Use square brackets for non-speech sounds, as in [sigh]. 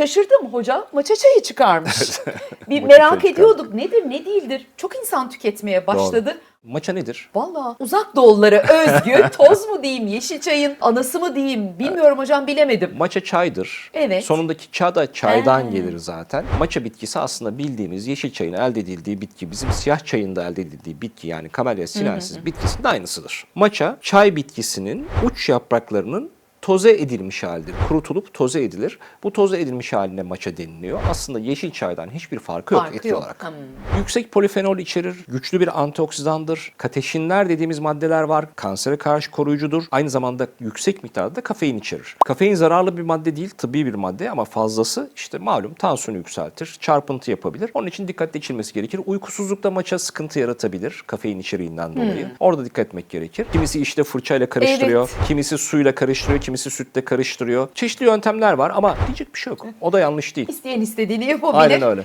Şaşırdım hoca maça çayı çıkarmış. [laughs] bir merak ediyorduk nedir ne değildir. Çok insan tüketmeye başladı. Maça nedir? Valla uzak doğullara özgü [laughs] toz mu diyeyim yeşil çayın anası mı diyeyim bilmiyorum hocam bilemedim. Maça çaydır. Evet. Sonundaki ça da çaydan He. gelir zaten. Maça bitkisi aslında bildiğimiz yeşil çayın elde edildiği bitki. Bizim siyah çayın da elde edildiği bitki yani Camellia sinensis bitkisinin aynısıdır. Maça çay bitkisinin uç yapraklarının toze edilmiş halidir. Kurutulup toze edilir. Bu toze edilmiş haline maça deniliyor. Aslında yeşil çaydan hiçbir farkı yok Farkı etki yok. olarak. Hmm. Yüksek polifenol içerir, güçlü bir antioksidandır. Kateşinler dediğimiz maddeler var. Kansere karşı koruyucudur. Aynı zamanda yüksek miktarda da kafein içerir. Kafein zararlı bir madde değil, tıbbi bir madde ama fazlası işte malum tansiyonu yükseltir, çarpıntı yapabilir. Onun için dikkatli içilmesi gerekir. Uykusuzlukta maça sıkıntı yaratabilir kafein içeriğinden dolayı. Orada dikkat etmek gerekir. Kimisi işte fırçayla karıştırıyor, kimisi suyla karıştırıyor, kimisi sütle karıştırıyor. Çeşitli yöntemler var ama diyecek bir şey yok. O da yanlış değil. İsteyen istediğini yapabilir. Aynen öyle.